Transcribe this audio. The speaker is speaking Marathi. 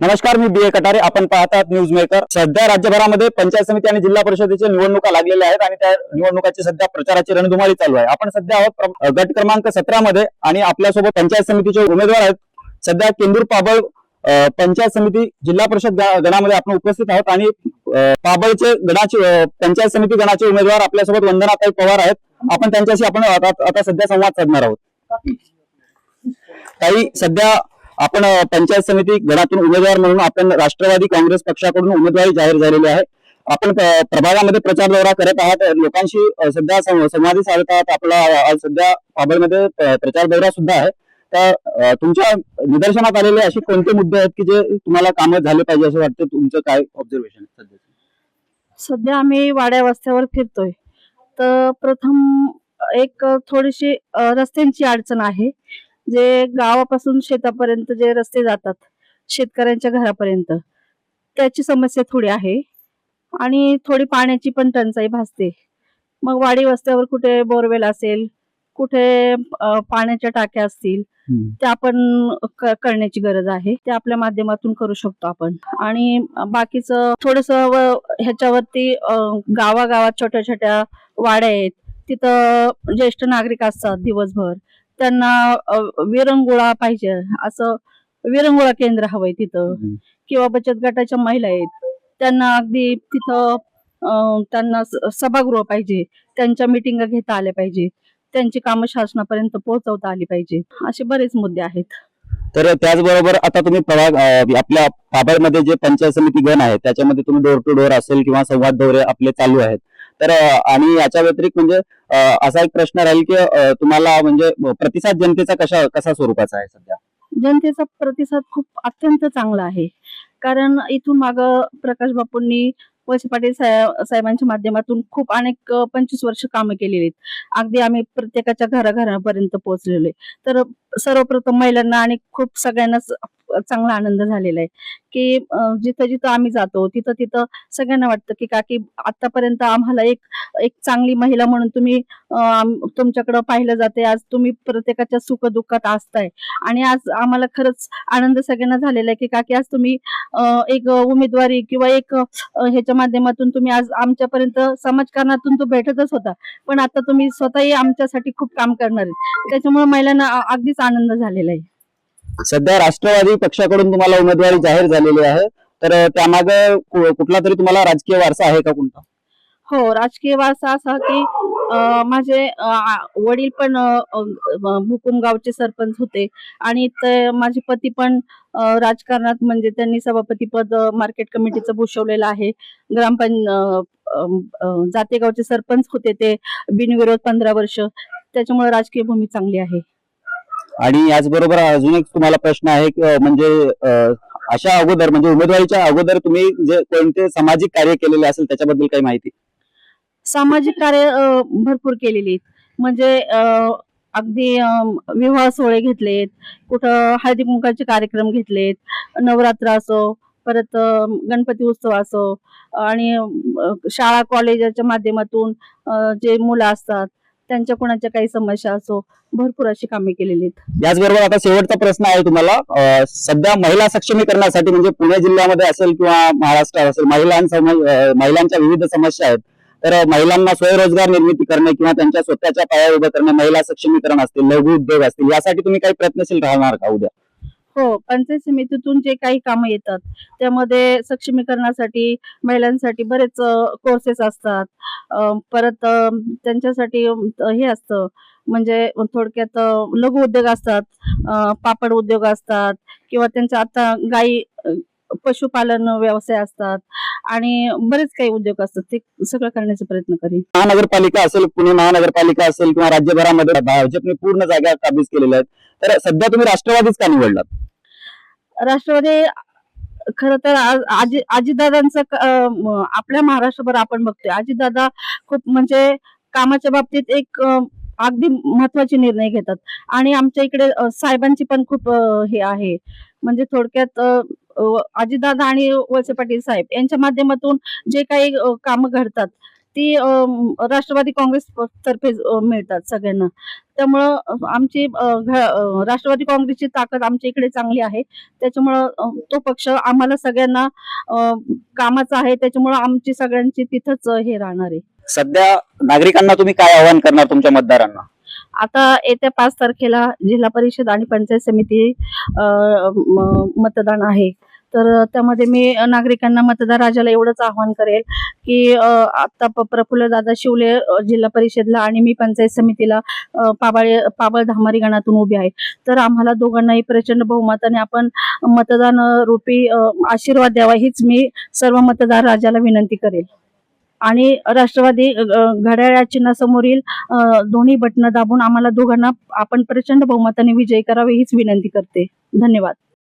नमस्कार मी बी ए कटारे. आपण पाहतात न्यूज मेकर सध्या राज्यभरामध्ये पंचायत समिती आणि जिल्हा परिषदेच्या निवडणुका लागलेल्या आहेत आणि त्या निवडणुकाची सध्या प्रचाराची रणधुमाळी चालू आहे. आपण सध्या आहोत गट क्रमांक सतरा मध्ये आणि आपल्यासोबत पंचायत समितीचे उमेदवार आहेत. सध्या केंदूर पाबळ पंचायत समिती जिल्हा परिषद गणामध्ये आपण उपस्थित आहोत आणि पाबळचे गणाचे पंचायत समिती गणाचे उमेदवार आपल्यासोबत वंदनाताई पवार आहेत. आपण त्यांच्याशी आपण आता आता सध्या संवाद साधणार आहोत. काही सध्या आपण पंचायत समिती गणातून उमेदवार म्हणून आपण राष्ट्रवादी काँग्रेस पक्षाकडून उमेदवारी जाहीर झालेली आहे. आपण प्रभागामध्ये प्रचार दौरा करत आहात. लोकांशी सध्या संवादी साधत आहात. आपला सध्या पाबळमध्ये प्रचार दौरा सुद्धा आहे. तर तुमच्या निदर्शनात आलेले असे कोणते मुद्दे आहेत की जे तुम्हाला कामं झाले पाहिजे असं वाटतं? तुमचं काय ऑब्झर्वेशन सध्या सध्या आम्ही वाड्या वस्त्यावर फिरतोय. तर प्रथम एक थोडीशी रस्त्यांची अडचण आहे. जे गावापासून शेतापर्यंत जे रस्ते जातात शेतकऱ्यांच्या घरापर्यंत त्याची समस्या थोडी आहे. आणि थोडी पाण्याची पण टंचाई भासते. मग वाडी वस्त्यावर कुठे बोरवेल असेल कुठे पाण्याच्या टाक्या असतील त्या आपण करण्याची गरज आहे. ते आपल्या माध्यमातून करू शकतो आपण. आणि बाकीचं थोडस ह्याच्यावरती गावागावात छोट्या छोट्या वाड्या आहेत. तिथं ज्येष्ठ नागरिक असतात दिवसभर. त्यांना विरंगुळा पाहिजे असं विरंगुळा केंद्र हवंय तिथं. किंवा बचत गटाच्या महिला आहेत त्यांना अगदी तिथं त्यांना सभागृह पाहिजे त्यांच्या मिटिंगा घेता आल्या पाहिजे त्यांची कामं शासनापर्यंत पोहोचवता आली पाहिजे असे बरेच मुद्दे आहेत. तर त्याचबरोबर आता तुम्ही प्रभाग आपल्या पाबळमध्ये जे पंचायत समिती गण आहे त्याच्यामध्ये तुम्ही डोर टू डोर असेल किंवा संवाद दौरे आपले चालू आहेत. तर आणि याच्या व्यतिरिक्त म्हणजे असा एक प्रश्न राहील की तुम्हाला म्हणजे प्रतिसाद जनतेचा कशा कसा स्वरूपाचा आहे सध्या? जनतेचा प्रतिसाद खूप अत्यंत चांगला आहे. कारण इथून माग प्रकाश बापूंनी वळसे पाटील साहेबांच्या माध्यमातून खूप अनेक पंचवीस वर्ष कामं केलेली आहेत अगदी आम्ही प्रत्येकाच्या घराघरापर्यंत पोहोचलेलो आहे. तर सर्वप्रथम महिलांना आणि खूप सगळ्यांनाच चांगला आनंद झालेला आहे. की जिथं जिथं आम्ही जातो तिथं तिथं सगळ्यांना वाटतं की काकी आतापर्यंत आम्हाला एक एक चांगली महिला म्हणून तुम्ही तुमच्याकडं पाहिलं जाते आज तुम्ही प्रत्येकाच्या सुख दुःखात असताय. आणि आज आम्हाला खरंच आनंद सगळ्यांना झालेला आहे की काकी आज तुम्ही एक उमेदवारी किंवा एक ह्याच्या माध्यमातून तुम्ही आज आमच्यापर्यंत समाजकारणातून तो भेटतच होता. पण आता तुम्ही स्वतःही आमच्यासाठी खूप काम करणार आहेत त्याच्यामुळे महिलांना अगदीच आनंद झालेला आहे. सध्या राष्ट्रवादी पक्षाकडून तुम्हाला उमेदवारी जाहीर झालेली आहे. तर त्यामागे कुठला तरी तुम्हाला राजकीय वारसा आहे का कोणता? हो राजकीय वारसा असा की माझे वडील पण भुकुम गावचे सरपंच होते. आणि ते माझे पती पण राजकारणात म्हणजे त्यांनी सभापती पद मार्केट कमिटीचं भूषवलेलं आहे. ग्रामपंच जातेगावचे सरपंच होते ते बिनविरोध पंधरा वर्ष. त्याच्यामुळे राजकीय भूमी चांगली आहे. आणि याचबरोबर अजून एक तुम्हाला प्रश्न आहे म्हणजे अशा अगोदर म्हणजे उमेदवारीच्या अगोदर तुम्ही जे कोणते सामाजिक कार्य केलेले असेल त्याच्याबद्दल काही माहिती सामाजिक कार्य भरपूर केलेली आहेत. म्हणजे अगदी विवाह सोहळे घेतलेत कुठं हळदी कुंकाचे कार्यक्रम घेतलेत नवरात्र असो परत गणपती उत्सव असो आणि शाळा कॉलेजाच्या माध्यमातून जे मुलं असतात त्यांच्या कोणाच्या काही समस्या असो भरपूर अशी कामे केलेली आहेत. याचबरोबर आता शेवटचा प्रश्न आहे तुम्हाला सध्या महिला सक्षमीकरणासाठी म्हणजे पुणे जिल्ह्यामध्ये असेल किंवा महाराष्ट्रात असेल महिलांसम महिलांच्या विविध समस्या आहेत. तर महिलांना स्वयंरोजगार निर्मिती करणे किंवा त्यांच्या स्वतःच्या पायावर उभं करणे महिला सक्षमीकरण असतील लघु उद्योग असतील यासाठी तुम्ही काही प्रयत्नशील राहणार का उद्या? हो पंचायत समितीतून जे काही कामं येतात त्यामध्ये सक्षमीकरणासाठी महिलांसाठी बरेच कोर्सेस असतात. परत त्यांच्यासाठी हे असतं म्हणजे थोडक्यात लघु उद्योग असतात पापड उद्योग असतात किंवा त्यांच्या आता गाई पशुपालन व्यवसाय असतात. आणि बरेच काही उद्योग असतात ते सगळं करण्याचा प्रयत्न करेन. महानगरपालिका असेल पुणे महानगरपालिका असेल किंवा राज्यभरामध्ये भाजपने पूर्ण जागा काबीज केलेल्या आहेत. तर सध्या तुम्ही राष्ट्रवादीच का निवडलात? राष्ट्रवादी खर तर आज आजी आजीदादांचं आपल्या महाराष्ट्रभर आपण बघतोय. आजीदादा खूप म्हणजे कामाच्या बाबतीत एक अगदी महत्त्वाचे निर्णय घेतात. आणि आमच्या इकडे साहेबांची पण खूप हे आहे. म्हणजे थोडक्यात अं, अं, आजीदादा आणि वळसे पाटील साहेब यांच्या माध्यमातून जे काही कामं घडतात ती राष्ट्रवादी काँग्रेस तर्फे मिळतात सगळ्यांना. त्यामुळं आमची राष्ट्रवादी काँग्रेसची ताकद आमच्या इकडे चांगली आहे. त्याच्यामुळं तो पक्ष आम्हाला सगळ्यांना कामाचा आहे. त्याच्यामुळं आमची सगळ्यांची तिथंच हे राहणार आहे. सध्या नागरिकांना तुम्ही काय आवाहन करणार तुमच्या मतदारांना? आता येत्या पाच तारखेला जिल्हा परिषद आणि पंचायत समिती मतदान आहे. तर त्यामध्ये मी नागरिकांना मतदार राजाला एवढंच आवाहन करेल की आता प- प्रफुल्ल दादा शिवले जिल्हा परिषदला आणि मी पंचायत समितीला पाबाळे पाबळ धामारी गणातून उभी आहे. तर आम्हाला दोघांनाही प्रचंड बहुमताने आपण मतदान रूपी आशीर्वाद द्यावा हीच मी सर्व मतदार राजाला विनंती करेल. आणि राष्ट्रवादी घड्याळ्या चिन्हासमोरील दोन्ही बटणं दाबून आम्हाला दोघांना आपण प्रचंड बहुमताने विजयी करावे हीच विनंती करते. धन्यवाद.